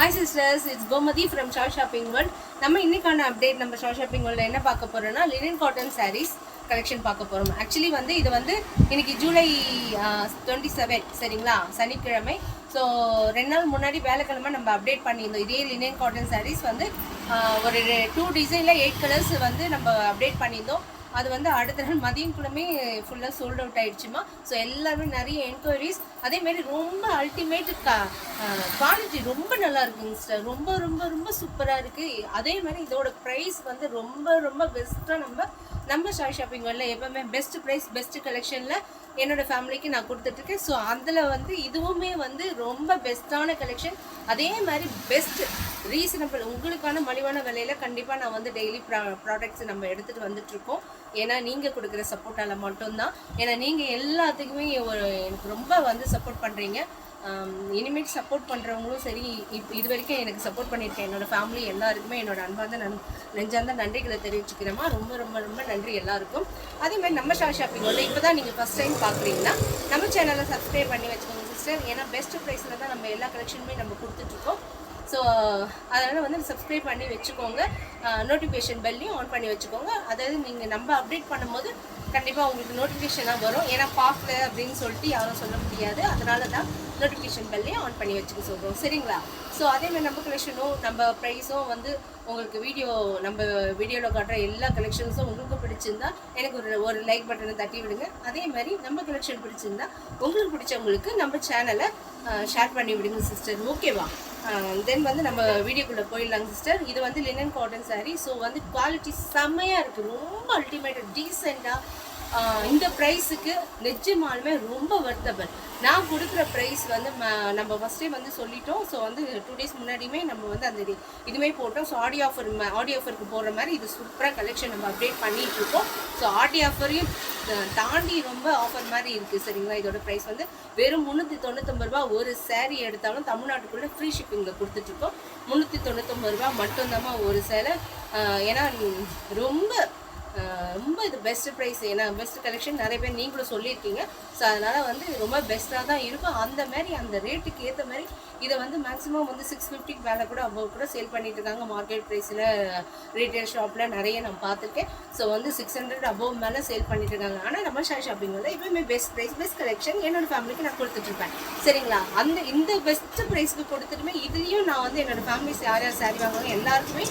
Hi sisters it's Gomathi from Shah shopping world நம்ம இன்னைக்கான update நம்ம ஷா ஷாப்பிங் வேர்ல்டில் என்ன பார்க்க போகிறோம்னா லினன் காட்டன் சாரீஸ் கலெக்ஷன் பார்க்க போகிறோம் ஆக்சுவலி வந்து இது வந்து இன்னைக்கு ஜூலை டுவெண்ட்டி செவன் சரிங்களா? சனிக்கிழமை. ஸோ ரெண்டு நாள் முன்னாடி வேலைக்கிழமை நம்ம அப்டேட் பண்ணியிருந்தோம். இதே லினன் காட்டன் சாரீஸ் வந்து ஒரு டூ டிசைனில் எயிட் கலர்ஸ் வந்து நம்ம அப்டேட் பண்ணியிருந்தோம். அது வந்து அடுத்த நாள் மதியம் கூடமே ஃபுல்லாக சோல்ட் அவுட் ஆயிடுச்சுமா. ஸோ எல்லாருமே நிறைய என்கொயரிஸ் அதேமாரி ரொம்ப அல்டிமேட் குவாலிட்டி ரொம்ப நல்லா இருக்குங்க சார் ரொம்ப ரொம்ப ரொம்ப சூப்பராக இருக்குது அதே மாதிரி இதோட ப்ரைஸ் வந்து ரொம்ப ரொம்ப பெஸ்ட்டாக நம்ம நம்ம ஷாய் ஷாப்பிங் வரல எப்பவுமே பெஸ்ட் ப்ரைஸ் பெஸ்ட் கலெக்ஷனில் என்னோட ஃபேமிலிக்கு நான் கொடுத்துட்ருக்கேன். ஸோ அதில் வந்து இதுவுமே வந்து ரொம்ப பெஸ்ட்டான கலெக்ஷன் அதே மாதிரி பெஸ்ட் ரீசனபிள் உங்களுக்கான மலிவான விலையில கண்டிப்பாக நான் வந்து டெய்லி ப்ரா ப்ராடக்ட்ஸ் நம்ம எடுத்துகிட்டு வந்துட்டுருக்கோம் ஏன்னா நீங்கள் கொடுக்குற சப்போர்ட்டால் மட்டும்தான். ஏன்னா நீங்கள் எல்லாத்துக்குமே ஒரு எனக்கு ரொம்ப வந்து சப்போர்ட் பண்ணுறீங்க இனிமேட் சப்போர்ட் பண்ணுறவங்களும் சரி இப்போ இது வரைக்கும் எனக்கு சப்போர்ட் பண்ணியிருக்கேன் என்னோட ஃபேமிலி எல்லாருக்குமே என்னோட அன்பார்ந்த நன் நெஞ்சார்ந்த நன்றிகளை தெரிவிச்சுக்கிறோமா ரொம்ப ரொம்ப ரொம்ப நன்றி எல்லாருக்கும். அதே மாதிரி நம்ம ஷா ஷாப்பிங் வந்து இப்போ தான் நீங்கள் ஃபஸ்ட் டைம் பார்க்குறீங்கன்னா நம்ம சேனலை சப்ஸ்கிரைப் பண்ணி வச்சுக்கோங்க சிஸ்டர் ஏன்னா பெஸ்ட் ப்ரைஸில் தான் நம்ம எல்லா கலெக்ஷனுமே நம்ம கொடுத்துட்ருக்கோம். ஸோ அதனால் வந்து சப்ஸ்கிரைப் பண்ணி வச்சுக்கோங்க. நோட்டிஃபிகேஷன் பெல்லையும் ஆன் பண்ணி வச்சுக்கோங்க. அதாவது நீங்கள் நம்ம அப்டேட் பண்ணும்போது கண்டிப்பாக உங்களுக்கு நோட்டிஃபிகேஷனாக வரும். ஏன்னா பார்க்கல அப்படின்னு சொல்லிட்டு யாரும் சொல்ல முடியாது. அதனால தான் நோட்டிஃபிகேஷன் பெல்லையும் ஆன் பண்ணி வச்சுக்க சொல்கிறோம் சரிங்களா? ஸோ அதேமாதிரி நம்ம கலெக்ஷனும் நம்ம ப்ரைஸும் வந்து உங்களுக்கு வீடியோ நம்ம வீடியோவில் காட்டுற எல்லா கலெக்ஷன்ஸும் உங்களுக்கு பிடிச்சிருந்தா எனக்கு ஒரு ஒரு லைக் பட்டனை தட்டி விடுங்க. அதே மாதிரி நம்ம கலெக்ஷன் பிடிச்சிருந்தா உங்களுக்கு பிடிச்சவங்களுக்கு நம்ம சேனலை ஷேர் பண்ணி விடுங்க சிஸ்டர் ஓகேவா தென் வந்து நம்ம வீடியோக்குள்ளே போயிடலாங்க சிஸ்டர் இது வந்து லினன் காட்டன் சாரீ ஸோ வந்து குவாலிட்டி செம்மையாக இருக்குது ரொம்ப அல்டிமேட்டாக டீசெண்டாக இந்த ப்ரைஸுக்கு நிஜமாலுமே ரொம்ப வர்த்தபிள் நான் கொடுக்குற ப்ரைஸ் வந்து ம- நம்ம ஃபஸ்ட்டே வந்து சொல்லிட்டோம். ஸோ வந்து டூ டேஸ் முன்னாடியுமே நம்ம வந்து அந்த இதுவுமே போட்டோம். ஸோ ஆடி ஆஃபர் ஆடி ஆஃபருக்கு போடுற மாதிரி இது சூப்பராக கலெக்ஷன் நம்ம அப்டேட் பண்ணிகிட்ருக்கோம் இருக்கோம். ஸோ ஆடி ஆஃபரையும் தாண்டி ரொம்ப ஆஃபர் மாதிரி இருக்குது சரிங்களா? இதோட ப்ரைஸ் வந்து வெறும் முந்நூற்றி தொண்ணூத்தொம்பது ரூபா ஒரு சேரீ எடுத்தாலும் தமிழ்நாட்டுக்குள்ளே ஃப்ரீ ஷிப்பிங்கில் கொடுத்துட்ருக்கோம் முந்நூற்றி தொண்ணூத்தொம்பது ரூபா மட்டும்தாம்மா ஒரு சேலை. ஏன்னா ரொம்ப ரொம்ப இது பெஸ்ட் ப்ரைஸ் ஏன்னா பெஸ்ட் கலெக்ஷன் நிறைய பேர் நீங்களும் சொல்லியிருக்கீங்க. ஸோ அதனால் வந்து ரொம்ப பெஸ்ட்டாக தான் இருக்கும். அந்த மாதிரி அந்த ரேட்டுக்கு ஏற்ற மாதிரி இதை வந்து மேக்ஸிமம் வந்து சிக்ஸ் ஃபிஃப்டிக்கு மேலே கூட அவ்வளோ கூட சேல் பண்ணிட்டு இருக்காங்க. மார்க்கெட் ப்ரைஸில் ரீட்டைல் ஷாப்பில் நிறைய நான் பார்த்துருக்கேன். ஸோ வந்து சிக்ஸ் ஹண்ட்ரட் அபவ் மேலே சேல் பண்ணிட்டு இருக்காங்க. ஆனால் நம்ம ஷாய் ஷாப்பிங் வந்து எப்பவுமே பெஸ்ட் ப்ரைஸ் பெஸ்ட் கலெக்ஷன் என்னோட ஃபேமிலிக்கு நான் கொடுத்துட்ருப்பேன். சரிங்களா? அந்த இந்த பெஸ்ட் ப்ரைஸ்க்கு கொடுத்துட்டுமே இதுலேயும் நான் வந்து என்னோட ஃபேமிலிஸ் யார் யார் சாரி வாங்குவாங்க எல்லாருக்குமே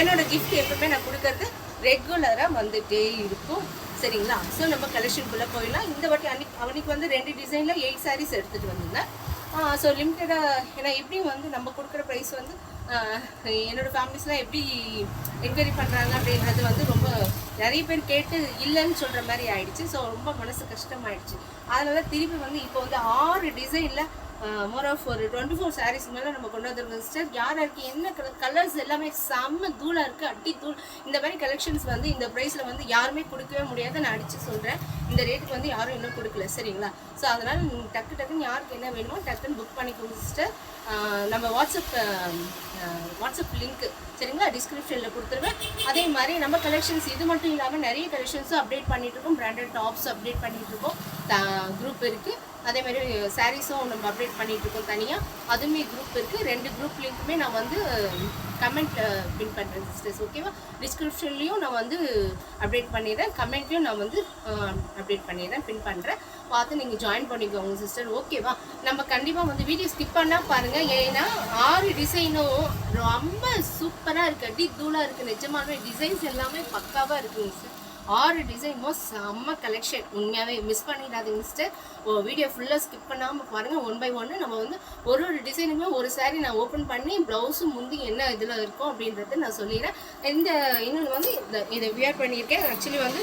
என்னோட கிஃப்ட் எப்பவுமே நான் கொடுக்கறது ரெகுலராக வந்துட்டே இருக்கும். சரிங்களா? ஸோ நம்ம கலெக்ஷனுக்குள்ளே போயிடலாம். இந்த வாட்டி அன்னைக்கு அவனுக்கு வந்து ரெண்டு டிசைனில் எயிட் சாரீஸ் எடுத்துகிட்டு வந்திருந்தேன். ஸோ லிமிட்டடாக ஏன்னா எப்படியும் வந்து நம்ம கொடுக்குற ப்ரைஸ் வந்து என்னோடய என்னோட ஃபேமிலிஸ்லாம் எப்படி என்கொயரி பண்ணுறாங்க அப்படின்றது வந்து ரொம்ப நிறைய பேர் கேட்டு இல்லைன்னு சொல்கிற மாதிரி ஆயிடுச்சு. ஸோ ரொம்ப மனசு கஷ்டமாயிடுச்சு. அதனால திருப்பி வந்து இப்போ வந்து ஆறு டிசைனில் மோர் ஆஃப் ஒரு டுவெண்ட்டி ஃபோர் சாரீஸ் மேலே நம்ம கொண்டு வந்திருக்கோம் சிஸ்டர் யார் யாருக்கு என்ன கலர் கலர்ஸ் எல்லாமே செம்ம தூளாக இருக்குது அட்டி தூள். இந்த மாதிரி கலெக்ஷன்ஸ் வந்து இந்த ப்ரைஸில் வந்து யாருமே கொடுக்கவே முடியாது நான் அடித்து சொல்கிறேன் இந்த ரேட்டுக்கு வந்து யாரும் இன்னும் கொடுக்கல சரிங்களா? ஸோ அதனால் நீங்கள் டக்கு டக்குன்னு யாருக்கு என்ன வேணுமோ டக்குன்னு புக் பண்ணிக்கோங்க சிஸ்டர் நம்ம வாட்ஸ்அப் வாட்ஸ்அப் லிங்க் சரிங்களா? டிஸ்கிரிப்ஷனில் கொடுத்துருவேன். அதே மாதிரி நம்ம கலெக்ஷன்ஸ் இது மட்டும் இல்லாமல் நிறைய கலெக்ஷன்ஸும் அப்டேட் பண்ணிகிட்ருக்கோம் பிராண்டட் டாப்ஸ் அப்டேட் பண்ணிகிட்ருக்கோம் இருக்கோம். குரூப் இருக்குது அதே மாதிரி சாரீஸும் நம்ம அப்டேட் பண்ணிட்டு இருக்கோம் தனியாக அதுவுமே குரூப் இருக்குது ரெண்டு குரூப் லிங்க்குமே நான் வந்து கமெண்ட் பின் பண்ணுறேன் சிஸ்டர்ஸ் ஓகேவா டிஸ்கிரிப்ஷன்லேயும் நான் வந்து அப்டேட் பண்ணிடுறேன். கமெண்ட்லேயும் நான் வந்து அப்டேட் பண்ணிடுறேன் பின் பண்ணுறேன் பார்த்து நீங்கள் ஜாயின் பண்ணிக்கோங்க சிஸ்டர் ஓகேவா நம்ம கண்டிப்பாக வந்து வீடியோ ஸ்கிப் பண்ணால் பாருங்கள் ஏன்னா ஆறு டிசைனும் ரொம்ப சூப்பராக இருக்குது அடி தூளாக இருக்குது நிஜமாலுமே டிசைன்ஸ் எல்லாமே பக்காவாக இருக்குங்க சார் ஆறு டிசைனும் செம்ம கலெக்ஷன் உண்மையாகவே மிஸ் பண்ணிடாதீங்க சிஸ்டர் ஓ வீடியோ ஃபுல்லாக ஸ்கிப் பண்ணாமல் பாருங்கள் ஒன் பை ஒன்று நம்ம வந்து ஒரு ஒரு டிசைனுமே ஒரு saree நான் ஓப்பன் பண்ணி ப்ளவுஸும் முந்தி என்ன இதில் இருக்கும் அப்படின்றத நான் சொல்லிடுறேன். இந்த இன்னொன்று வந்து இந்த இதை வியர் பண்ணியிருக்கேன். ஆக்சுவலி வந்து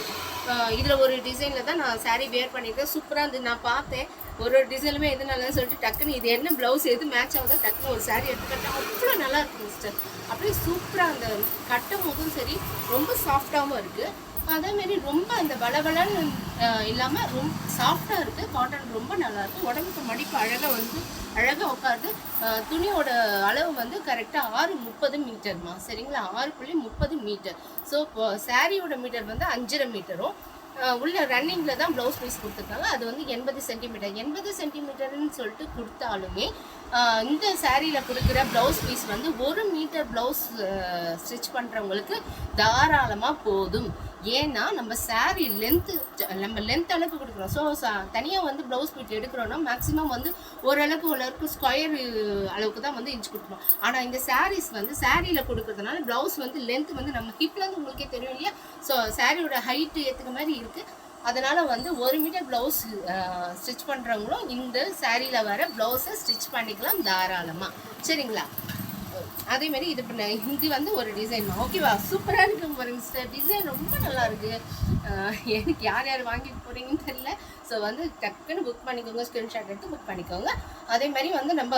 இதில் ஒரு டிசைனில் தான் நான் saree வியர் பண்ணியிருக்கேன். சூப்பராக இருந்து நான் பார்த்தேன். ஒரு ஒரு டிசைனுமே எது நல்லதுன்னு சொல்லிட்டு டக்குன்னு இது என்ன ப்ளவுஸ் எது மேட்ச் ஆகுதோ டக்குன்னு ஒரு saree எடுத்துக்கிட்டேன் அவ்வளோ நல்லா இருக்கும் சிஸ்டர் அப்படியே சூப்பராக அந்த கட்டும் போதும் சரி ரொம்ப சாஃப்டாகவும் இருக்குது அதேமாரி ரொம்ப அந்த வளவளன்னு இல்லாமல் ரொம்ப சாஃப்டாக இருக்குது காட்டன் ரொம்ப நல்லா இருக்கு உடம்புக்கு மடிப்பு அழகாக வந்து அழகாக உட்காருது துணியோட அளவு வந்து கரெக்டாக ஆறு முப்பது மீட்டர்மா சரிங்களா? ஆறு புள்ளி முப்பது மீட்டர். ஸோ இப்போ சாரியோட மீட்டர் வந்து அஞ்சரை மீட்டரும் உள்ள ரன்னிங்கில் தான் ப்ளவுஸ் பீஸ் கொடுத்துருக்காங்க. அது வந்து எண்பது சென்டிமீட்டர். எண்பது சென்டிமீட்டர்னு சொல்லிட்டு கொடுத்தாலுமே இந்த சாரியில் கொடுக்குற ப்ளவுஸ் பீஸ் வந்து ஒரு மீட்டர் ப்ளவுஸ் ஸ்டிச் பண்ணுறவங்களுக்கு தாராளமாக போதும். ஏன்னா நம்ம சாரீ லென்த்து நம்ம லென்த் அளவுக்கு கொடுக்குறோம். ஸோ தனியாக வந்து ப்ளவுஸ் பீட் எடுக்கிறோன்னா மேக்ஸிமம் வந்து ஓரளவுக்கு ஓரளவுக்கு ஸ்கொயர் அளவுக்கு தான் வந்து இன்ச் கொடுக்கணும். ஆனால் இந்த சாரீஸ் வந்து சாரியில் கொடுக்குறதுனால ப்ளவுஸ் வந்து லென்த் வந்து நம்ம ஹிப்லேருந்து உங்களுக்கே தெரியும் இல்லையா? ஸோ சாரியோட ஹைட்டு ஏற்றுக்க மாதிரி இருக்குது அதனால் வந்து ஒரு மீட்டர் ப்ளவுஸ் ஸ்டிச் பண்ணுறவங்களும் இந்த சேரீயில் வர ப்ளவுஸை ஸ்டிச் பண்ணிக்கலாம் தாராளமாக சரிங்களா? அதே மாதிரி இது பண்ண இது வந்து ஒரு டிசைன் தான். ஓகேவா சூப்பராக இருக்கு பாருங்க சிஸ்டர் டிசைன் ரொம்ப நல்லா இருக்குது எனக்கு யார் யார் வாங்கிட்டு போகிறீங்கன்னு தெரியல. ஸோ வந்து டக்குன்னு புக் பண்ணிக்கோங்க ஸ்க்ரீன்ஷாட் எடுத்து புக் பண்ணிக்கோங்க. அதே மாதிரி வந்து நம்ம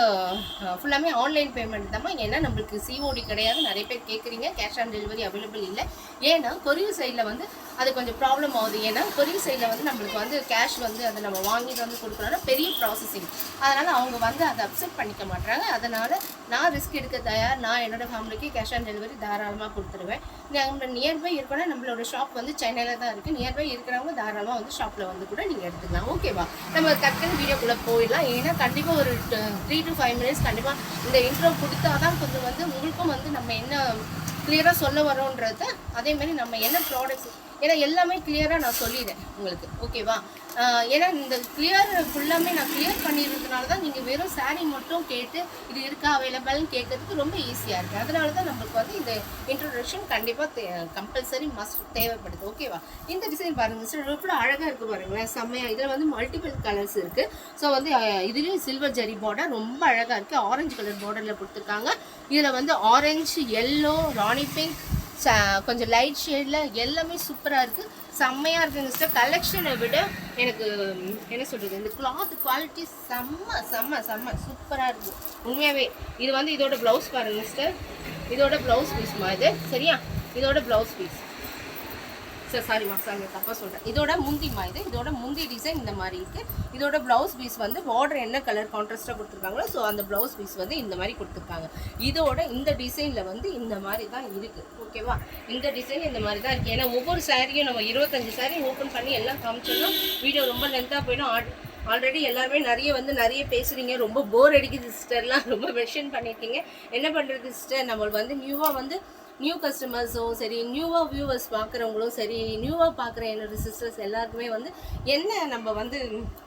ஃபுல்லாமே ஆன்லைன் பேமெண்ட் தான் ஏன்னா நம்மளுக்கு சிஓடி கிடையாது. நிறைய பேர் கேட்குறீங்க கேஷ் ஆன் டெலிவரி அவைலபிள் இல்லை. ஏன்னா கொரியர் சைடில் வந்து அது கொஞ்சம் ப்ராப்ளம் ஆகுது. ஏன்னா கொரியர் சைடில் வந்து நம்மளுக்கு வந்து கேஷ் வந்து அதை நம்ம வாங்கிட்டு வந்து கொடுக்குறோன்னா பெரிய ப்ராசஸிங் அதனால் அவங்க வந்து அதை அப்செட் பண்ணிக்க மாட்டாங்க அதனால் நான் ரிஸ்க் எடுக்க தயார். நான் என்னோடய ஃபேமிலிக்கு கேஷ் ஆன் டெலிவரி தாராளமாக கொடுத்துருவேன். நம்ம நியர்பை இருக்கணும் நம்மளோட ஷாப் வந்து சென்னையில் தான் இருக்குது நியர்பை இருக்கிறவங்க தாராளமாக வந்து ஷாப்பில் வந்து கூட நீங்கள் பார்த்துக்கலாம் ஓகேவா நம்ம டக்குன்னு வீடியோக்குள்ளே போயிடலாம். ஏன்னா கண்டிப்பாக ஒரு த்ரீ டு ஃபைவ் மினிட்ஸ் கண்டிப்பாக இந்த இன்ட்ரோ கொடுத்தா தான் கொஞ்சம் வந்து உங்களுக்கும் வந்து நம்ம என்ன கிளியராக சொல்ல வரோன்றத அதே மாதிரி நம்ம என்ன ப்ராடக்ட்ஸ் ஏன்னா எல்லாமே கிளியராக நான் சொல்லிடுறேன் உங்களுக்கு. ஓகேவா ஏன்னா இந்த கிளியர் ஃபுல்லாமே நான் கிளியர் பண்ணிடுறதுனால தான் நீங்கள் வெறும் சாரீ மட்டும் கேட்டு இது இருக்கா அவைலபிள்னு கேட்கறதுக்கு ரொம்ப ஈஸியாக இருக்குது அதனால தான் நம்மளுக்கு வந்து இந்த இன்ட்ரொடக்ஷன் கண்டிப்பாக தே கம்பல்சரி மஸ்ட் தேவைப்படுது. ஓகேவா இந்த டிசைன் பாருங்கள் சார் ரொம்ப அழகாக இருக்குது பாருங்களேன். செம்மையாக இதில் வந்து மல்டிபிள் கலர்ஸ் இருக்குது ஸோ வந்து இதுலேயும் சில்வர் ஜரி பார்டர் ரொம்ப அழகாக இருக்குது ஆரஞ்சு கலர் பார்டரில் கொடுத்துருக்காங்க. இதில் வந்து ஆரஞ்சு எல்லோ ராணி பிங்க் கொஞ்சம் லைட் ஷேடில் எல்லாமே சூப்பராக இருக்குது செம்மையாக இருக்குங்க சிஸ்டர் கலெக்ஷனை விட எனக்கு என்ன சொல்கிறது இந்த கிளாத் குவாலிட்டி செம்ம செம்ம செம்ம சூப்பராக இருக்குது உண்மையாகவே இது வந்து இதோட ப்ளவுஸ் பாருங்க சிஸ்டர் இதோட ப்ளவுஸ் பீஸ்மா இது? சரியா? இதோட ப்ளவுஸ் பீஸ் சார் சாரிம்மா சாரி தப்பாக சொல்கிறேன் இதோட முந்திமா இது? இதோட முந்தி டிசைன் இந்த மாதிரி இருக்குது இதோட ப்ளவுஸ் பீஸ் வந்து பார்டர் என்ன கலர் கான்ட்ராஸ்ட்டாக கொடுத்துருக்காங்களோ ஸோ அந்த ப்ளவுஸ் பீஸ் வந்து இந்த மாதிரி கொடுத்துருக்காங்க. இதோட இந்த டிசைனில் வந்து இந்த மாதிரி தான் இருக்குது ஓகேவா இந்த டிசைன் இந்த மாதிரி தான் இருக்குது ஏன்னா ஒவ்வொரு சாரியும் நம்ம இருபத்தஞ்சு சாரி ஓப்பன் பண்ணி எல்லாம் காமிச்சோம்னா வீடியோ ரொம்ப லென்த்தாக போயிடும். ஆட் ஆல்ரெடி எல்லாருமே நிறைய வந்து நிறைய பேசுகிறீங்க ரொம்ப போர் அடிக்குது சிஸ்டர்லாம் ரொம்ப மென்ஷன் பண்ணியிருக்கீங்க. என்ன பண்ணுறது சிஸ்டர் நம்மளுக்கு வந்து நியூவாக வந்து நியூ கஸ்டமர்ஸும் சரி நியூவாக வியூவர்ஸ் பார்க்குறவங்களும் சரி நியூவாக பார்க்குற என்னோடய சிஸ்டர்ஸ் எல்லாருக்குமே வந்து என்ன நம்ம வந்து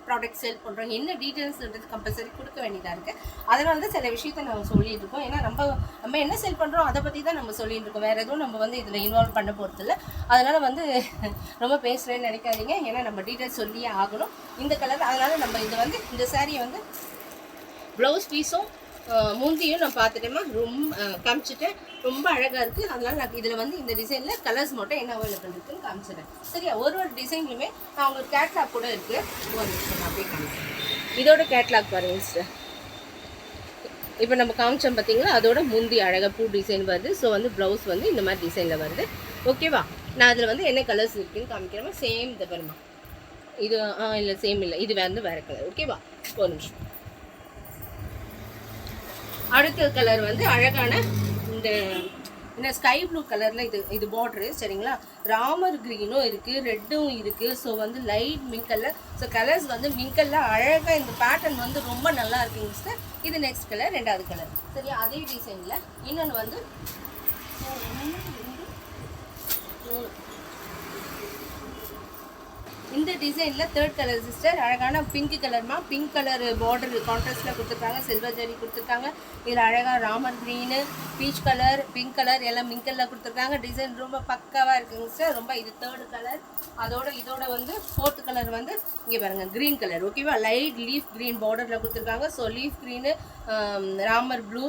ப்ராடக்ட் சேல் பண்ணுறோம் என்ன டீட்டெயில்ஸ்ன்றது கம்பல்சரி கொடுக்க வேண்டியதாக இருக்குது அதனால தான் சில விஷயத்த நம்ம சொல்லிட்டு இருக்கோம். ஏன்னா நம்ம நம்ம என்ன சேல் பண்ணுறோம் அதை பற்றி தான் நம்ம சொல்லிட்டு இருக்கோம். வேறு எதுவும் நம்ம வந்து இதில் இன்வால்வ் பண்ண போகிறதில்ல அதனால் வந்து ரொம்ப பேசுகிறேன்னு நினைக்காதீங்க. ஏன்னா நம்ம டீட்டெயில்ஸ் சொல்லியே ஆகணும். இந்த கலர் அதனால் நம்ம இது வந்து இந்த சாரியை வந்து ப்ளவுஸ் பீஸும் முந்தியும் நான் பார்த்துட்டேமா ரொம்ப காமிச்சிட்டேன். ரொம்ப அழகாக இருக்குது அதனால நான் இதில் வந்து இந்த டிசைனில் கலர்ஸ் மட்டும் என்ன அவைலபிள் இருக்குன்னு காமிச்சிட்டேன் சரியா? ஒரு ஒரு டிசைன்லையுமே நான் உங்களுக்கு கேட்லாக் கூட இருக்குது ஒரு நிமிஷம் நான் அப்படியே காமிச்சேன் இதோட கேட்லாக் பாருங்கள் சிஸ்டர் இப்போ நம்ம காமிச்சோம் பார்த்தீங்களா அதோட முந்தி அழகாக பூ டிசைன் வருது. ஸோ வந்து ப்ளவுஸ் வந்து இந்த மாதிரி டிசைனில் வருது. ஓகேவா நான் அதில் வந்து என்ன கலர்ஸ் இருக்குன்னு காமிக்கிறேன் சேம் இந்த பாருமா இது ஆ இல்லை சேம் இல்லை. இது வந்து வேறு கலர் ஓகேவா ஒரு நிமிஷம். அடுத்த கலர் வந்து அழகான இந்த இந்த ஸ்கை ப்ளூ கலரில் இது இது பார்ட்ரு சரிங்களா? ராமர் க்ரீனும் இருக்குது ரெட்டும் இருக்குது ஸோ வந்து லைட் மிங்கலில் ஸோ கலர்ஸ் வந்து மிங்கலில் அழகாக இந்த பேட்டர்ன் வந்து ரொம்ப நல்லா இருக்குங்க சார் இது நெக்ஸ்ட் கலர் ரெண்டாவது கலர் சரியா? அதே டிசைனில் இன்னொன்று வந்து ரெண்டு, மூணு இந்த டிசைனில் தேர்ட் கலர் சிஸ்டர் அழகான பிங்க் கலர்மா பிங்க் கலர் பார்டர் கான்ட்ராஸ்டில் கொடுத்துருக்காங்க சில்வர் ஜரி கொடுத்துருக்காங்க. இதில் அழகாக Ramar green peach colour pink colour எல்லாம் மிங்கலில் கொடுத்துருக்காங்க. டிசைன் ரொம்ப பக்காவாக இருக்குங்க சிஸ்டர் ரொம்ப இது தேர்டு கலர் அதோட இதோட வந்து ஃபோர்த்து கலர் வந்து இங்கே பாருங்க க்ரீன் கலர் ஓகேவா லைட் லீஃப் க்ரீன் பார்டரில் கொடுத்துருக்காங்க. So leaf green Ramar blue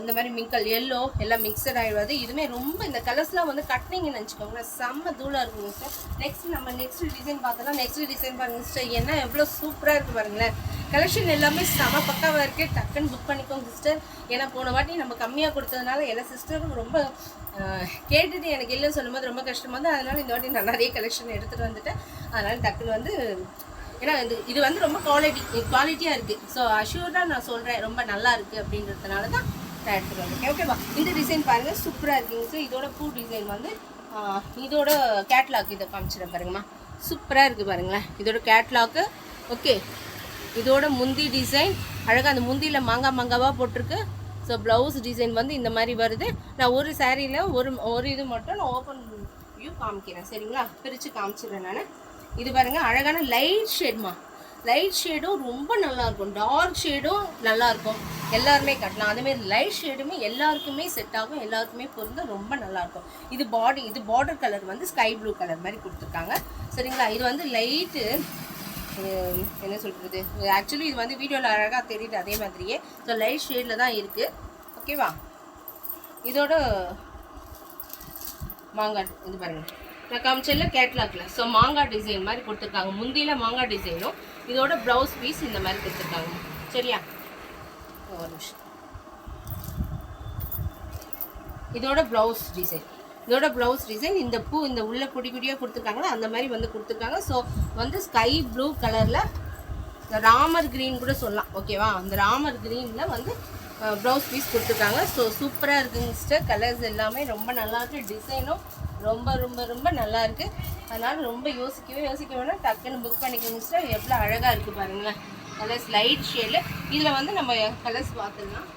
இந்த மாதிரி மிங்கல் எல்லோ எல்லாம் மிக்சட் ஆகிடுவாது இதுவுமே ரொம்ப இந்த கலர்ஸ்லாம் வந்து கட்டினீங்கன்னு நினச்சிக்கோங்களேன் செம்ம தூளாக இருக்குங்க சார் நெக்ஸ்ட் நம்ம நெக்ஸ்ட் டிசைன் பார்த்தோம்னா நெக்ஸ்ட் டிசைன் பாருங்க சிஸ்டர் என்ன எவ்வளோ சூப்பராக இருக்குது பாருங்களேன். கலெக்ஷன் எல்லாமே செம பக்காவாக இருக்குது டக்குன்னு புக் பண்ணிக்கோங்க சிஸ்டர் ஏன்னா போன வாட்டி நம்ம கம்மியாக கொடுத்ததுனால எல்லா சிஸ்டரும் ரொம்ப கேட்டுட்டு எனக்கு இல்லைன்னு சொல்லும்போது ரொம்ப கஷ்டமாக இருந்தது. அதனால் இந்த வாட்டி நான் நிறைய கலெக்ஷன் எடுத்துகிட்டு வந்துட்டேன். அதனால் டக்குன்னு வந்து ஏன்னா இது இது வந்து ரொம்ப குவாலிட்டி குவாலிட்டியாக இருக்குது ஸோ அஷ்யூர்டாக நான் சொல்கிறேன் ரொம்ப நல்லா இருக்குது அப்படின்றதுனால தான் நான் எடுத்துகிட்டு வந்திருக்கேன் ஓகேவா இந்த டிசைன் பாருங்கள் சூப்பராக இருக்குங்க சார் இதோட பூ டிசைன் வந்து இதோட கேட்லாக் இதை காமிச்சிடறேன் பாருங்கம்மா சூப்பராக இருக்குது பாருங்களேன். இதோட கேட்லாக்கு ஓகே இதோட முந்தி டிசைன் அழகாக அந்த முந்தியில் மாங்காய் மாங்காவாக போட்டிருக்கு. ஸோ ப்ளவுஸ் டிசைன் வந்து இந்த மாதிரி வருது. நான் ஒரு சாரியில் ஒரு ஒரு இது மட்டும் நான் ஓப்பன் வியூ காமிக்கிறேன். சரிங்களா? பிரித்து காமிச்சிடுறேன் நான். இது பாருங்கள் அழகான லைட் ஷேட்மா லைட் ஷேடும் ரொம்ப நல்லாயிருக்கும் டார்க் ஷேடும் நல்லாயிருக்கும் எல்லாருமே கட்டலாம். அதேமாதிரி லைட் ஷேடுமே எல்லாருக்குமே செட் ஆகும். எல்லாருக்குமே பொருந்தும் ரொம்ப நல்லாயிருக்கும் இது பாடி இது பார்டர் கலர் வந்து ஸ்கை ப்ளூ கலர் மாதிரி கொடுத்துருக்காங்க. சரிங்களா? இது வந்து லைட்டு என்ன சொல்கிறது ஆக்சுவலி இது வந்து வீடியோவில் அழகாக தெரியுது அதே மாதிரியே. ஸோ லைட் ஷேடில் தான் இருக்குது ஓகேவா இதோட மாங்காய் இது பாருங்கள் நான் காமிச்சல கேட்லாக்ல ஸோ மாங்காய் டிசைன் மாதிரி கொடுத்துருக்காங்க. முந்தியில் மாங்காய் டிசைனும் இதோட ப்ளவுஸ் பீஸ் இந்த மாதிரி கொடுத்துருக்காங்க. சரியா? ஒரு நிமிஷம். இதோட ப்ளவுஸ் டிசைன் இதோட ப்ளவுஸ் டிசைன் இந்த பூ இந்த உள்ள குடி குடியாக கொடுத்துருக்காங்களா? அந்த மாதிரி வந்து கொடுத்துருக்காங்க. ஸோ வந்து ஸ்கை ப்ளூ கலரில் ராமர் க்ரீன் கூட சொல்லலாம். ஓகேவா அந்த ராமர் க்ரீனில் வந்து ப்ளவுஸ் பீஸ் கொடுத்துருக்காங்க. ஸோ சூப்பராக இருக்குங்க சிஸ்டர் கலர்ஸ் எல்லாமே ரொம்ப நல்லா இருக்குது டிசைனும் ரொம்ப ரொம்ப ரொம்ப நல்லா இருக்கு. அதனால ரொம்ப யோசிக்கவே யோசிக்க வேணாம். டக்குன்னு புக் பண்ணிக்க சிஸ்டர் எவ்வளோ அழகாக இருக்குது பாருங்களேன். கலர்ஸ் லைட் ஷேடில் இதில் வந்து நம்ம கலர்ஸ் பார்த்துக்கலாம்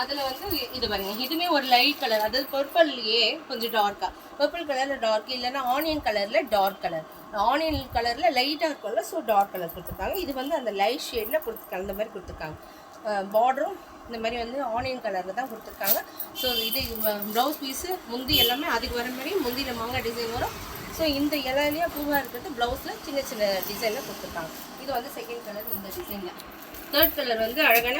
அதில் வந்து இது பாருங்க. இதுவுமே ஒரு லைட் கலர் அதாவது பர்பிள்லையே கொஞ்சம் டார்க்காக பர்பிள் கலரில் டார்க் இல்லைன்னா ஆனியன் கலரில் டார்க் கலர் ஆனியன் கலரில் லைட்டாக இருக்கும்ல ஸோ டார்க் கலர் கொடுத்துருக்காங்க. இது வந்து அந்த லைட் ஷேடில் கொடுத்துருக்காங்க அந்த மாதிரி கொடுத்துருக்காங்க. பார்டரும் இந்த மாதிரி வந்து ஆனியன் கலரில் தான் கொடுத்துருக்காங்க. ஸோ இது ப்ளவுஸ் பீஸு முந்தி எல்லாமே அதுக்கு வர மாதிரி முந்தியில் மாங்காய் டிசைன் வரும். ஸோ இந்த இலையிலேயே பூவாக இருக்கிறது ப்ளவுஸில் சின்ன சின்ன டிசைனில் கொடுத்துருக்காங்க. இது வந்து செகண்ட் கலர் இந்த டிசைனில் தேர்ட் கலர் வந்து அழகான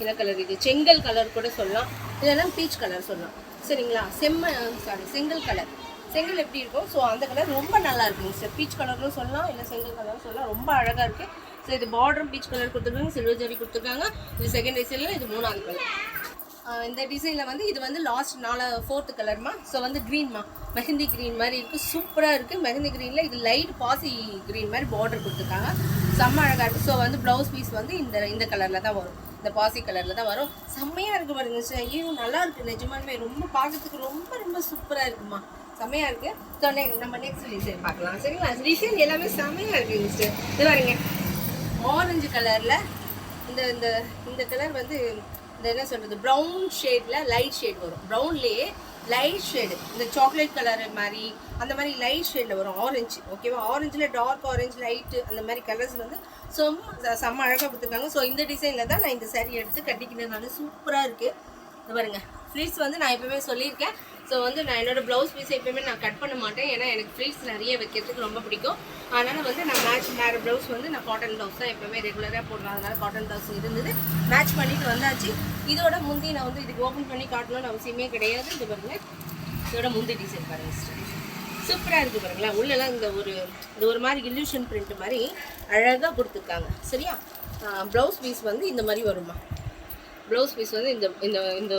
என்ன கலர் இது? செங்கல் கலர் கூட சொல்லலாம். இதெல்லாம் பீச் கலர் சொல்லலாம். சரிங்களா? செம்ம சாரி செங்கல் கலர் செங்கல் எப்படி இருக்கும்? ஸோ அந்த கலர் ரொம்ப நல்லா இருக்குங்க சார் பீச் கலர்னு சொல்லலாம் இல்லை செங்கல் கலர்னு சொல்லலாம். ரொம்ப அழகாக இருக்குது ஸோ இது பார்டரும் பீச் கலர் கொடுத்துருக்காங்க சில்வர் ஜரி கொடுத்துருக்காங்க. இது செகண்ட் டிசைனில் இது மூணாவது கலர் இந்த டிசைனில் வந்து இது வந்து லாஸ்ட் நாலு ஃபோர்த்து கலர்மா ஸோ வந்து க்ரீன்மா மெஹந்தி க்ரீன் மாதிரி இருக்குது சூப்பராக இருக்குது மெஹந்தி க்ரீனில் இது லைட் பாசி க்ரீன் மாதிரி பார்டர் கொடுத்துருக்காங்க. செம்ம அழகாக இருக்குது ஸோ வந்து ப்ளவுஸ் பீஸ் வந்து இந்த இந்த கலரில் தான் வரும். இந்த பாசி கலரில் தான் வரும். செம்மையாக இருக்குது பாருங்க ஐயோ நல்லா இருக்குது நிஜமாலுமே ரொம்ப பார்க்கறதுக்கு ரொம்ப ரொம்ப சூப்பராக இருக்குமா? செம்மையாக இருக்குது ஸோ நம்ம நெக்ஸ்ட் டிசைன் பார்க்கலாம். சரிங்களா? டிசைன் எல்லாமே செம்மையாக இருக்குது மிஸ்டர் இது பாருங்க. ஆரஞ்சு கலரில் இந்த இந்த இந்த கலர் வந்து இந்த என்ன சொல்கிறது ப்ரௌன் ஷேடில் லைட் ஷேட் வரும். ப்ரௌன்லேயே லைட் ஷேடு இந்த சாக்லேட் கலர் மாதிரி அந்த மாதிரி லைட் ஷேடில் வரும். ஆரஞ்சு ஓகேவா ஆரஞ்சில் டார்க் ஆரஞ்சு லைட்டு அந்த மாதிரி கலர்ஸ் வந்து செம்ம செம்ம அழகாக கொடுத்துருக்காங்க. ஸோ இந்த டிசைனில் தான் நான் இந்த சேரீ எடுத்து கட்டிக்கிட்டதுனால சூப்பராக இருக்குது இது பாருங்க. ஃப்ளீட்ஸ் வந்து நான் எப்பவுமே சொல்லியிருக்கேன். ஸோ வந்து நான் என்னோட ப்ளவுஸ் பீஸ் எப்பவுமே நான் கட் பண்ண மாட்டேன். ஏன்னா எனக்கு ஃப்ளீட்ஸ் நிறைய வைக்கிறதுக்கு ரொம்ப பிடிக்கும். அதனால் வந்து நான் மேட்ச் வேறு ப்ளவுஸ் வந்து நான் காட்டன் ப்ளவுஸ் தான் எப்பவுமே ரெகுலராக போடுறேன் அதனால் காட்டன் ப்ளவுஸ் இருந்தது. மேட்ச் பண்ணிட்டு வந்தாச்சு. இதோட முந்தி நான் வந்து இதுக்கு ஓப்பன் பண்ணி காட்டணும்னு அவசியமே கிடையாது. இது பாருங்க. இதோட முந்தி டிசைன் பாருங்க சூப்பராக இருக்குது பாருங்களேன் உள்ளெல்லாம் இந்த ஒரு இந்த ஒரு மாதிரி இல்யூஷன் print மாதிரி அழகாக கொடுத்துருக்காங்க. சரியா? ப்ளவுஸ் பீஸ் வந்து இந்த மாதிரி வருமா? ப்ளவுஸ் பீஸ் வந்து இந்த இந்த இந்த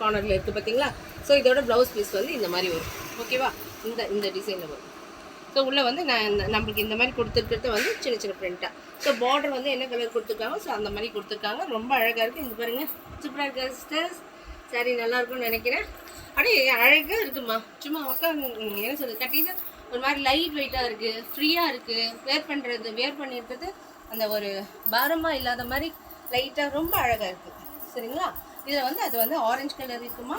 கார்னரில் இருக்குது பார்த்தீங்களா ஸோ இதோட ப்ளவுஸ் பீஸ் வந்து இந்த மாதிரி வரும். ஓகேவா இந்த இந்த டிசைனில் வரும். ஸோ உள்ளே வந்து நான் இந்த- நம்மளுக்கு இந்த மாதிரி கொடுத்துருக்கிறது வந்து சின்ன சின்ன பிரிண்ட்டாக ஸோ பார்டர் வந்து என்ன கலர் கொடுத்துருக்காங்க ஸோ அந்த மாதிரி கொடுத்துருக்காங்க. ரொம்ப அழகாக இருக்குது இந்த பாருங்க. சூப்பராக இருக்கா சிஸ்டர்ஸ் சரி நல்லாயிருக்கும்னு நினைக்கிறேன். அப்படியே அழகாக இருக்குமா? சும்மா உட்காந்து என்ன சொல்லுது கட்டிங்கன்னா ஒரு மாதிரி லைட் வெயிட்டாக இருக்குது ஃப்ரீயாக இருக்குது வேர் பண்ணுறது வேர் பண்ணியிருக்கிறது அந்த ஒரு பாரமாக இல்லாத மாதிரி லைட்டாக ரொம்ப அழகாக இருக்குது சரிங்களா? இதில் வந்து அது வந்து ஆரஞ்சு கலர் இருக்குமா?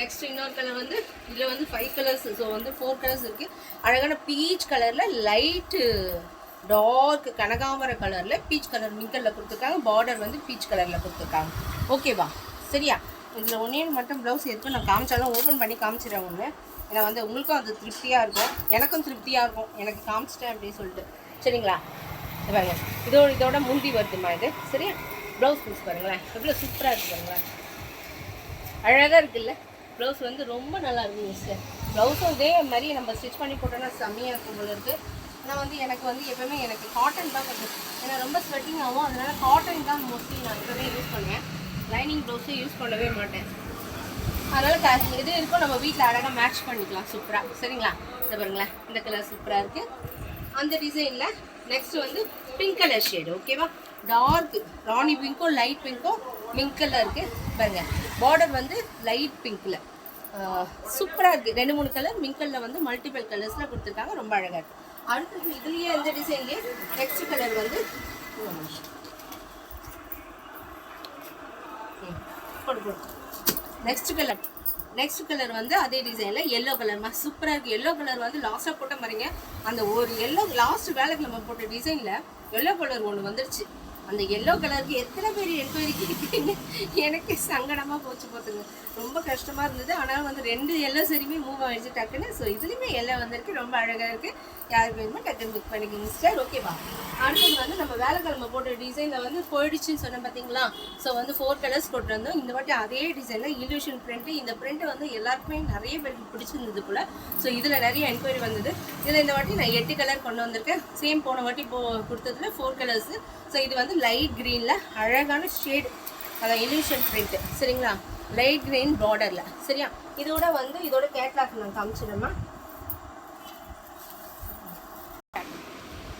நெக்ஸ்ட் இன்னொரு கலர் வந்து இதில் வந்து ஃபைவ் கலர்ஸ் ஸோ வந்து ஃபோர் கலர்ஸ் இருக்குது அழகான பீச் கலரில் லைட்டு டார்க் கனகாமர கலரில் பீச் கலர் மிங்கலில் கொடுத்துருக்காங்க. பார்டர் வந்து பீச் கலரில் கொடுத்துருக்காங்க. ஓகேவா சரியா? இதில் ஒன்றே மட்டும் ப்ளவுஸ் எதுக்கும் நான் காமிச்சாலும் ஓப்பன் பண்ணி காமிச்சிடுறேன் ஒன்று ஏன்னா வந்து உங்களுக்கும் அது திருப்தியாக இருக்கும். எனக்கும் திருப்தியாக இருக்கும். எனக்கு காமிச்சிட்டேன் அப்படின்னு சொல்லிட்டு. சரிங்களா? இது பாருங்க இதோட இதோட முந்தி வருதுமா இது. சரியா? ப்ளவுஸ் பீஸ் பாருங்களேன். எவ்வளோ சூப்பராக இருக்குது பாருங்களேன். அழகாக இருக்குல்ல? ப்ளவுஸ் வந்து ரொம்ப நல்லா இருக்கும் மிஸ்டர் ப்ளவுஸும் இதே மாதிரி நம்ம ஸ்டிச் பண்ணி போட்டோம்னா செம்மையாக இருக்கும் போல இருக்குது ஆனால் வந்து எனக்கு வந்து எப்பவுமே எனக்கு காட்டன் தான் கொஞ்சம் ஏன்னா ரொம்ப ஸ்வெட்டிங் ஆகும். அதனால காட்டன் தான் மோஸ்ட்லி நான் எப்பவுமே யூஸ் பண்ணுவேன். லைனிங் ப்ளவுஸே யூஸ் பண்ணவே மாட்டேன். அதனால் க இது இருக்கும். நம்ம வீட்டில் அழகாக மேட்ச் பண்ணிக்கலாம் சூப்பராக சரிங்களா? இதை பாருங்களேன். இந்த கலர் சூப்பராக இருக்குது அந்த டிசைனில் நெக்ஸ்ட் வந்து பிங்க் கலர் ஷேடு ஓகேவா டார்க் ராணி பிங்க்கும் லைட் பிங்க்கும் மிங்கில் கலர் இருக்குது பாருங்க பார்டர் வந்து லைட் பிங்க்கில் சூப்பராக இருக்குது ரெண்டு மூணு கலர் மிங்கலில் வந்து மல்டிபிள் கலர்ஸில் கொடுத்துருக்காங்க. ரொம்ப அழகாக இருக்குது அடுத்தது இதுலேயே இந்த டிசைன்லேயே நெக்ஸ்ட் கலர் வந்து நெக்ஸ்ட் கலர் நெக்ஸ்ட் கலர் வந்து அதே டிசைனில் எல்லோ கலர்மா சூப்பராக இருக்குது எல்லோ கலர் வந்து லாஸ்ட்டாக போட்ட மாதிரிங்க அந்த ஒரு எல்லோ லாஸ்ட் வேலைக்கு நம்ம போட்ட டிசைனில் எல்லோ கலர் ஒன்று வந்துருச்சு. அந்த எல்லோ கலருக்கு எத்தனை பேர் என்கொயரி கேட்குறீங்க எனக்கு சங்கடமாக போச்சு பார்த்துங்க. ரொம்ப கஷ்டமாக இருந்தது. ஆனால் வந்து ரெண்டு எல்லோ சரியுமே மூவ் ஆகிடுச்சு டக்குன்னு. ஸோ இதுலேயுமே எல்லாம் வந்திருக்கு. ரொம்ப அழகாக இருக்குது யார் வேணுமோ டக்குன்னு புக் பண்ணிக்கோங்க சார் ஓகேவா அடுத்தது வந்து நம்ம வேலைக்கிழமை போட்ட டிசைனில் வந்து போயிடுச்சுன்னு சொன்னேன் பார்த்தீங்களா? ஸோ வந்து ஃபோர் கலர்ஸ் போட்டு வந்தோம் இந்த வாட்டி அதே டிசைனில் இல்யூஷன் பிரிண்ட்டு இந்த ப்ரிண்ட்டு வந்து எல்லாருக்குமே நிறைய பேருக்கு பிடிச்சிருந்தது போல். ஸோ இதில் நிறைய என்கொயரி வந்தது. இதில் இந்த வாட்டி நான் எட்டு கலர் கொண்டு வந்திருக்கேன். சேம் போன வாட்டி போ கொடுத்ததுல ஃபோர் கலர்ஸு ஸோ இது வந்து லைட் க்ரீனில் அழகான ஷேட் அதான் இல்யூஷன் பிரிண்ட்டு சரிங்களா? லைட் க்ரீன் பார்டரில் சரியா? இதோட வந்து இதோட கேட்லாக் நான் காமிச்சிடமா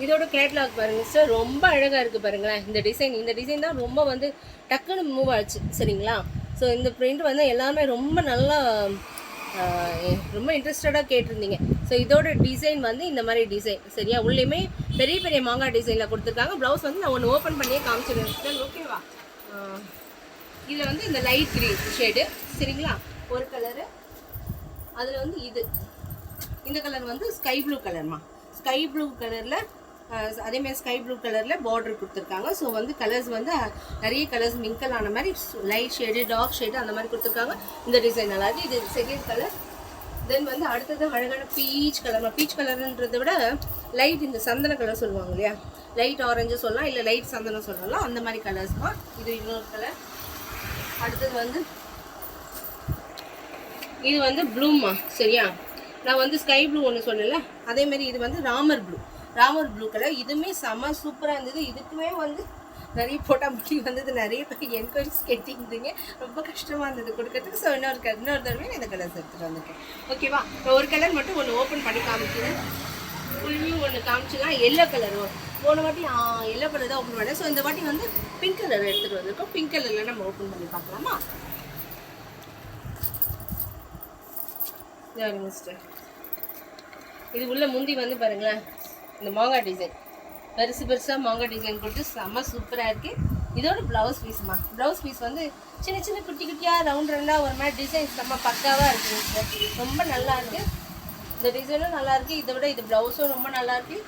இதோட கேட்லாக் பாருங்கள் சார் ரொம்ப அழகாக இருக்குது பாருங்களேன். இந்த டிசைன் இந்த டிசைன் தான் ரொம்ப வந்து டக்குன்னு மூவ் ஆச்சு. சரிங்களா? ஸோ இந்த பிரிண்ட் வந்து எல்லாமே ரொம்ப நல்லா ரொம்ப இன்ட்ரெஸ்டடாக கேட்டிருந்தீங்க. ஸோ இதோட டிசைன் வந்து இந்த மாதிரி டிசைன் சரியா? உள்ளேயுமே பெரிய பெரிய மாங்காய் டிசைனில் கொடுத்துருக்காங்க. ப்ளவுஸ் வந்து நான் ஒன்று ஓப்பன் பண்ணியே காமிச்சிருக்கேன் ஓகேவா இதில் வந்து இந்த லைட் க்ரீன் ஷேடு சரிங்களா? ஒரு கலரு அதில் வந்து இது. இந்த கலர் வந்து ஸ்கை ப்ளூ கலர்மா ஸ்கை ப்ளூ கலரில் அதே மாதிரி ஸ்கை ப்ளூ கலரில் பார்டர் கொடுத்துருக்காங்க. ஸோ வந்து கலர்ஸ் வந்து நிறைய கலர்ஸ் மிங்கல் ஆன மாதிரி லைட் ஷேடு டார்க் ஷேடு அந்த மாதிரி கொடுத்துருக்காங்க. இந்த டிசைன் நல்லா இது செகண்ட் கலர் தென் வந்து அடுத்தது அழகான பீச் கலர் பீச் கலர்ன்றதை விட லைட் இந்த சந்தன கலர் சொல்லுவாங்க இல்லையா? லைட் ஆரஞ்சு சொல்லலாம் இல்லை லைட் சந்தனம் சொல்லலாம். அந்த மாதிரி கலர்ஸ் தான். இது இன்னொரு கலர் அடுத்தது வந்து இது வந்து ப்ளூமா சரியா? நான் வந்து ஸ்கை ப்ளூ ஒன்று சொன்னேன்ல. அதே மாதிரி இது வந்து Ramar blue Ramar blue colour இதுவுமே செம சூப்பராக இருந்தது. இதுக்குமே வந்து நிறைய போட்டால் முடி வந்தது நிறைய பேர் என்கொயரிஸ் கேட்டிருந்தீங்க. ரொம்ப கஷ்டமாக இருந்தது கொடுக்கறதுக்கு. ஸோ இன்னொரு கலர் இன்னொரு தடவை இந்த கலர்ஸ் எடுத்துகிட்டு வந்திருக்கேன் ஓகேவா இப்போ ஒரு கலர் மட்டும் ஒன்று ஓப்பன் பண்ணி காமிக்கிறேன். ஃபுல்லும் ஒன்று காமிச்சுலாம் எல்லோ கலர் போன வாட்டி எல்லோ கலர் தான் ஓப்பன் பண்ணேன். ஸோ இந்த வாட்டி வந்து பிங்க் கலர் எடுத்துகிட்டு வந்திருக்கோம். பிங்க் கலரில் நம்ம ஓப்பன் பண்ணி பார்க்கலாமா? மிஸ்டர் இது உள்ள முந்தி வந்து பாருங்களேன். இந்த மாங்காய் டிசைன் பெருசு பெருசாக மாங்காய் டிசைன் கொடுத்து செம்ம சூப்பராக இருக்குது இதோட ப்ளவுஸ் பீஸ்மா ப்ளவுஸ் பீஸ் வந்து சின்ன சின்ன குட்டி குட்டியாக ரவுண்ட் ரவுண்டாக ஒரு மாதிரி டிசைன் செம்ம பக்காவாக இருக்குது ரொம்ப நல்லா இருக்குது இந்த டிசைனும் நல்லா இருக்குது இதை விட இது ப்ளவுஸும் ரொம்ப நல்லா இருக்குது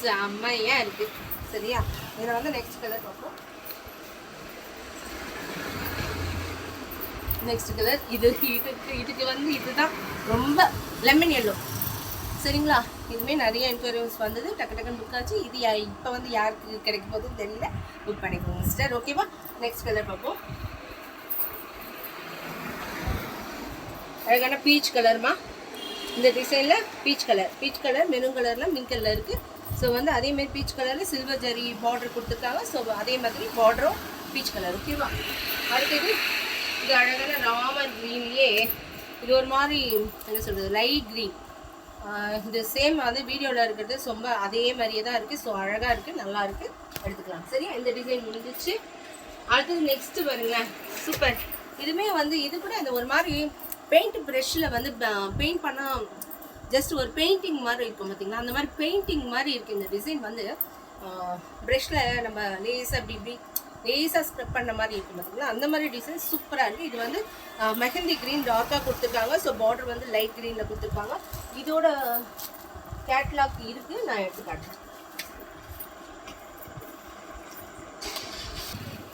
செம்மையாக இருக்குது சரியா? இதில் வந்து நெக்ஸ்ட் கலர் பார்ப்போம். நெக்ஸ்ட் கலர் இது இதுக்கு இதுக்கு வந்து இதுதான். ரொம்ப லெமன் எல்லோ சரிங்களா? இதுவுமே நிறைய என்கொயரிஸ் வந்தது. டக்கு டக்குன்னு புக் ஆச்சு. இது இப்போ வந்து யாருக்கு கிடைக்க போகுதுன்னு தெரியல. புக் பண்ணிக்கோங்க சிஸ்டர் ஓகேவா நெக்ஸ்ட் கலர் பார்ப்போம். அழகான பீச் கலர்மா இந்த டிசைனில் பீச் கலர் பீச் கலர் மெனு கலரில் மின் கலர் இருக்குது ஸோ வந்து அதே மாதிரி பீச் கலரில் சில்வர் ஜரி பார்டர் கொடுத்துருக்காங்க. ஸோ அதே மாதிரி பார்டரும் பீச் கலர் ஓகேவா அடுத்தது இது அழகான ராமர் க்ரீன்லேயே இது ஒரு மாதிரி என்ன சொல்கிறது லைட் க்ரீன் இந்த சேம் வந்து வீடியோவில் இருக்கிறது. ரொம்ப அதே மாதிரியே தான் இருக்குது ஸோ அழகாக இருக்குது நல்லா இருக்குது எடுத்துக்கலாம். சரியா? இந்த டிசைன் முடிஞ்சிச்சு. அடுத்தது நெக்ஸ்ட்டு பாருங்களேன் சூப்பர் இதுவுமே வந்து இது கூட இந்த ஒரு மாதிரி பெயிண்ட் ப்ரெஷ்ஷில் வந்து பெயிண்ட் பண்ணால் ஜஸ்ட் ஒரு பெயிண்டிங் மாதிரி இருக்கும் பார்த்தீங்களா அந்த மாதிரி பெயிண்டிங் மாதிரி இருக்குது இந்த டிசைன் வந்து ப்ரெஷ்ஷில் நம்ம லேஸாக அப்படி இப்படி லேசாக ஸ்க்ரப் பண்ண மாதிரி இருக்கும் பார்த்தீங்களா அந்த மாதிரி டிசைன் சூப்பராக இருக்குது இது வந்து மெஹந்தி க்ரீன் டார்க்காக கொடுத்துருக்காங்க. ஸோ பார்டர் வந்து லைட் க்ரீனில் கொடுத்துருக்காங்க இதோட கேட்லாக் இருக்குது நான் எடுத்து காட்டுறேன்.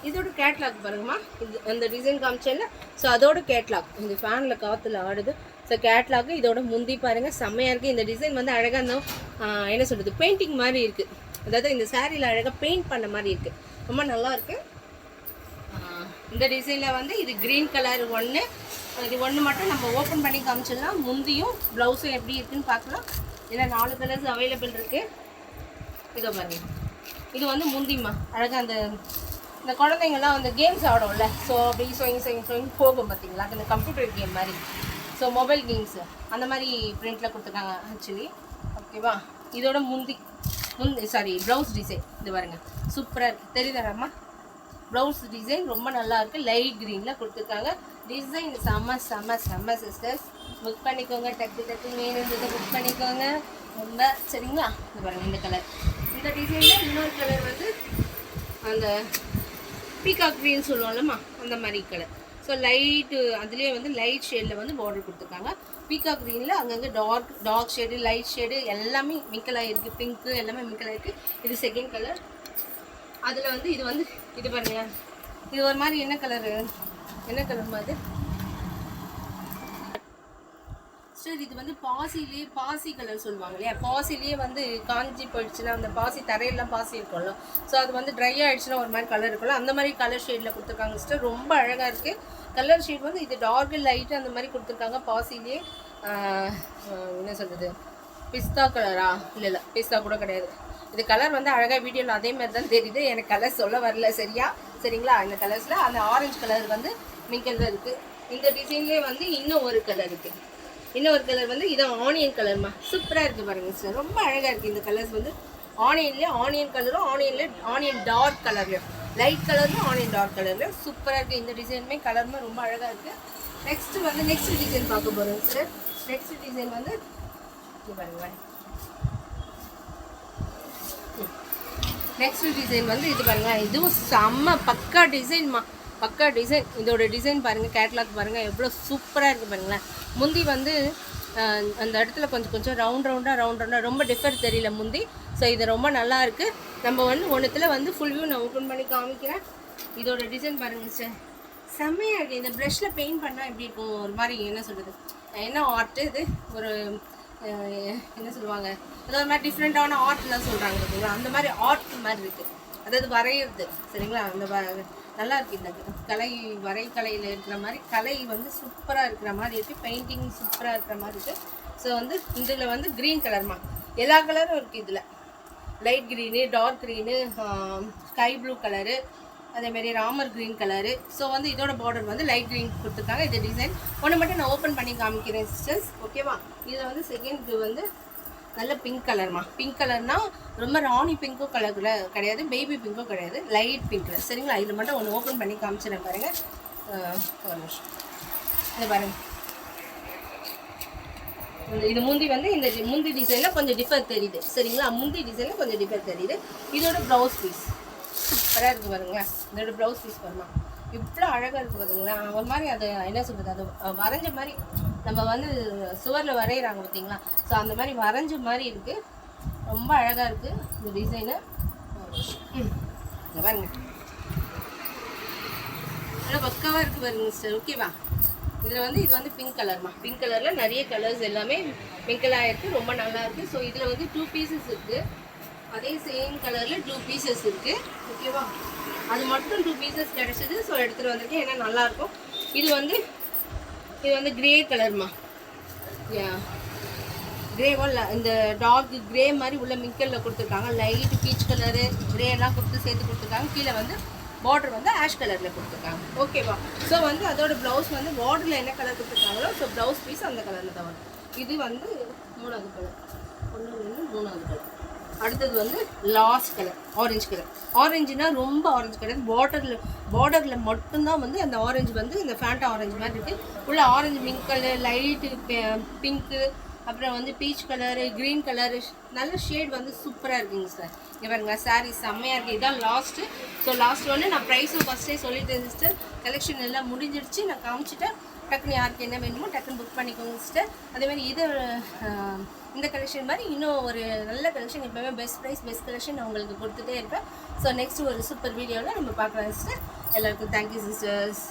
இதோட கேட்லாக் பாருங்கம்மா. இது அந்த டிசைன் காமிச்சேன்ல ஸோ அதோட கேட்லாக் இந்த ஃபேனில் காற்றுல ஆடுது. ஸோ கேட்லாக் இதோட முந்தி பாருங்க. செம்மையாக இருக்குது இந்த டிசைன் வந்து அழகாக இருந்தோம் என்ன சொல்கிறது பெயிண்டிங் மாதிரி இருக்குது அதாவது இந்த சாரியில் அழகாக பெயிண்ட் பண்ண மாதிரி இருக்குது ரொம்ப நல்லா இருக்குது இந்த டிசைனில் வந்து இது க்ரீன் கலர் ஒன்று இது ஒன்று மட்டும் நம்ம ஓப்பன் பண்ணி காமிச்சிடலாம். முந்தியும் ப்ளவுஸும் எப்படி இருக்குன்னு பார்க்கலாம். இதில் நாலு கலர்ஸ் அவைலபிள் இருக்குது இதோ பாருங்க. இது வந்து முந்திம்மா. அழகாக அந்த இந்த குழந்தைங்கலாம் அந்த கேம்ஸ் ஆடும்ல. ஸோ அப்படி சொயிங் சொயிங் சொயிங் போகும் பார்த்தீங்களா அந்த கம்ப்யூட்டர் கேம் மாதிரி. ஸோ மொபைல் கேம்ஸு அந்த மாதிரி பிரிண்டில் கொடுத்துருக்காங்க ஆக்சுவலி ஓகேவா இதோட முந்தி. முந்தி சாரி ப்ளவுஸ் டிசைன் இது பாருங்கள் சூப்பராக இருக்குது தெரியுதாம்மா ப்ளவுஸ் டிசைன் ரொம்ப நல்லா இருக்குது லைட் க்ரீனில் கொடுத்துருக்காங்க. டிசைன் செம்ம செம்ம செம்ம சிஸ்டர்ஸ் புக் பண்ணிக்கோங்க. டக்கு டக்கு வேணுன்றதை புக் பண்ணிக்கோங்க. ரொம்ப சரிங்களா? இது பாருங்கள் இந்த கலர் இந்த டிசைனில் இன்னொரு கலர் வந்து அந்த பீகாக் க்ரீன் சொல்லுவோம்லம்மா அந்த மாதிரி கலர் ஸோ லைட்டு அதுலேயே வந்து லைட் ஷேடில் வந்து பார்டர் கொடுத்துருக்காங்க. பீகாக் க்ரீனில் அங்கங்கே dark dark shade light shade எல்லாமே மிக்கல் ஆகிருக்கு பிங்க்கு எல்லாமே மிக்கல் ஆகிருக்கு இது செகண்ட் கலர் அதில் வந்து இது வந்து இது பாருங்க. இது ஒரு மாதிரி என்ன கலரு என்ன கலர் மாதிரி சார் இது வந்து பாசிலேயே பாசி கலர் சொல்லுவாங்க இல்லையா? பாசிலேயே வந்து காஞ்சி போயிடுச்சுன்னா அந்த பாசி தரையெல்லாம் பாசி இருக்கும்ல. ஸோ அது வந்து ட்ரை ஆகிடுச்சுன்னா ஒரு மாதிரி கலர் இருக்கும்ல. அந்த மாதிரி கலர் ஷேடில் கொடுத்துருக்காங்க சிஸ்டர் ரொம்ப அழகாக இருக்குது கலர் ஷேட் வந்து இது டார்க் லைட்டு அந்த மாதிரி கொடுத்துருக்காங்க பாசிலே. என்ன சொல்கிறது பிஸ்தா கலரா? இல்லை இல்லை பிஸ்தா கூட கிடையாது. இது கலர் வந்து அழகாக வீடியோவில் அதே மாதிரி தான் தெரியுது. எனக்கு கலர் சொல்ல வரல சரியா? சரிங்களா? இந்த கலர்ஸில் அந்த ஆரஞ்சு கலர் வந்து மிக்கல்ல இருக்குது இந்த டிசைன்லேயே வந்து இன்னும் ஒரு கலர் இருக்குது இன்னும் ஒரு கலர் வந்து இது ஆனியன் கலர்மா? சூப்பராக இருக்குது பாருங்கள் சார் ரொம்ப அழகாக இருக்குது இந்த கலர்ஸ் வந்து ஆனியன்லேயே ஆனியன் கலரும் ஆனியனில் ஆனியன் டார்க் கலர்லையும் லைட் கலர்லையும் ஆனியன் டார்க் கலர்லையும் சூப்பராக இருக்குது இந்த டிசைனுமே கலருமே ரொம்ப அழகாக இருக்குது நெக்ஸ்ட்டு வந்து நெக்ஸ்ட் டிசைன் பார்க்க போகிறோம் சார் நெக்ஸ்ட் டிசைன் வந்து இது நெக்ஸ்ட் டிசைன் வந்து இது பாருங்க. இதுவும் செம்ம பக்கா டிசைன்மா பக்கா டிசைன் இதோட டிசைன் பாருங்கள் கேட்லாக் பாருங்கள் எவ்வளோ சூப்பராக இருக்குது பாருங்களேன். முந்தி வந்து அந்த இடத்துல கொஞ்சம் கொஞ்சம் ரவுண்ட் ரவுண்டாக ரவுண்ட் ரவுண்டாக ரொம்ப டிஃபர் தெரியல முந்தி. ஸோ இது ரொம்ப நல்லா இருக்குது நம்ம வந்து ஒன்றுத்தில் வந்து ஃபுல் வியூ நான் ஓப்பன் பண்ணி காமிக்கிறேன். இதோட டிசைன் பாருங்க சார் செம்மையாக இருக்குது இந்த ப்ரெஷ்ஷில் பெயிண்ட் பண்ணால் எப்படி இருக்கும்? ஒரு மாதிரி என்ன சொல்கிறது என்ன ஆர்ட் இது? ஒரு என்ன சொல்லுவாங்க? அது ஒரு மாதிரி டிஃப்ரெண்ட்டான ஆர்ட்லாம் சொல்கிறாங்க அந்த மாதிரி ஆர்ட் மாதிரி இருக்குது அதாவது வரையிறது. சரிங்களா? அந்த வ- நல்லா இருக்குது இந்த கலை வரை கலையில் இருக்கிற மாதிரி கலை வந்து சூப்பராக இருக்கிற மாதிரி இருக்குது பெயிண்டிங் சூப்பராக இருக்கிற மாதிரி இருக்குது ஸோ வந்து இதில் வந்து க்ரீன் கலர்மா எல்லா கலரும் இருக்குது இதில். Light green dark green sky blue colour அதேமாரி ராமர் க்ரீன் கலரு ஸோ வந்து இதோட பார்டர் வந்து லைட் க்ரீன் கொடுத்துருக்காங்க. இது டிசைன் ஒன்று மட்டும் நான் ஓப்பன் பண்ணி காமிக்கிறேன் சிஸ்டர்ஸ் ஓகேவா இதில் வந்து செகண்ட் வந்து நல்ல பிங்க் கலர்மா பிங்க் கலர்னால் ரொம்ப ராணி பிங்க்கும் கலர் கிடையாது பேபி பிங்க்கும் கிடையாது லைட் பிங்க் கலர் சரிங்களா? இதில் மட்டும் ஒன்று ஓப்பன் பண்ணி காமிச்சிடறேன் பாருங்க. ஒரு நிமிஷம். இதை பாருங்கள் இது முந்தி வந்து இந்த முந்தி டிசைனில் கொஞ்சம் டிஃபர் தெரியுது. சரிங்களா? முந்தி டிசைனில் கொஞ்சம் டிஃபர் தெரியுது. இதோட ப்ளவுஸ் பீஸ் சூப்பராக இருக்குது பாருங்களேன். இதோட ப்ளவுஸ் பீஸ் பாருமா. இவ்வளோ அழகாக இருக்குது பாருங்களேன். ஒரு மாதிரி அது என்ன சொல்கிறது அது வரைஞ்ச மாதிரி நம்ம வந்து சுவரில் வரைகிறாங்க பார்த்தீங்களா ஸோ அந்த மாதிரி வரைஞ்ச மாதிரி இருக்குது ரொம்ப அழகாக இருக்குது இந்த டிசைனு பாருங்க. நல்லா பக்காவாக இருக்குது பாருங்க சிஸ்டர் ஓகேவா இதில் வந்து இது வந்து பிங்க் கலர்மா பிங்க் கலரில் நிறைய கலர்ஸ் எல்லாமே மிங்கிளாக இருக்குது ரொம்ப நல்லா இருக்குது ஸோ இதில் வந்து டூ பீசஸ் இருக்குது அதே சேம் கலரில் டூ பீசஸ் இருக்குது ஓகேவா அது மட்டும் டூ பீசஸ் கிடச்சிது. ஸோ எடுத்துகிட்டு வந்திருக்கேன். ஏன்னா நல்லாயிருக்கும் இது வந்து இது வந்து கிரே கலர்மா யா கிரேவா இந்த டார்க் கிரே மாதிரி உள்ள மிக்கலில் கொடுத்துருக்காங்க. லைட் பீச் கலரு கிரேலாம் எல்லாம் கொடுத்து சேர்த்து கொடுத்துருக்காங்க. கீழே வந்து பார்டர் வந்து ஆஷ் கலரில் கொடுத்துருக்காங்க. ஓகேவா ஸோ வந்து அதோட ப்ளவுஸ் வந்து பார்டரில் என்ன கலர் கொடுத்துருக்காங்களோ ஸோ ப்ளவுஸ் பீஸ் அந்த கலரில் தான் வரும். இது வந்து மூணாவது கலர் ஒன்று ஒன்று மூணாவது கலர் அடுத்தது வந்து லாஸ்ட் கலர் ஆரஞ்சு கலர் ஆரஞ்சுனா ரொம்ப ஆரஞ்சு கலர் பார்டரில் பார்டரில் மட்டும்தான் வந்து அந்த ஆரஞ்சு வந்து இந்த ஃபேண்டா ஆரஞ்சு மாதிரி இருக்குது உள்ள orange pink colour light pink அப்புறம் வந்து பீச் கலரு க்ரீன் கலரு நல்ல ஷேட் வந்து சூப்பராக இருக்குங்க சார் இங்கே பாருங்க சாரீ செம்மையாக இருக்குது இதுதான் லாஸ்ட்டு ஸோ லாஸ்ட் ஒன்று நான் ப்ரைஸும் ஃபஸ்ட்டே சொல்லிட்டேன் சிஸ்டர் கலெக்ஷன் எல்லாம் முடிஞ்சிடுச்சு. நான் காமிச்சிட்டேன். டக்குன்னு யாருக்கு என்ன வேணுமோ டக்குன்னு புக் பண்ணிக்கோங்க சிஸ்டர் அதேமாதிரி இது இந்த கலெக்ஷன் மாதிரி இன்னும் ஒரு நல்ல கலெக்ஷன் எப்பவுமே பெஸ்ட் ப்ரைஸ் பெஸ்ட் கலெக்ஷன் நான் உங்களுக்கு கொடுத்துட்டே இருப்பேன். ஸோ நெக்ஸ்ட் ஒரு சூப்பர் வீடியோவில் நம்ம பார்க்கலாம் சிஸ்டர் எல்லாருக்கும் தேங்க்யூ சிஸ்டர்ஸ்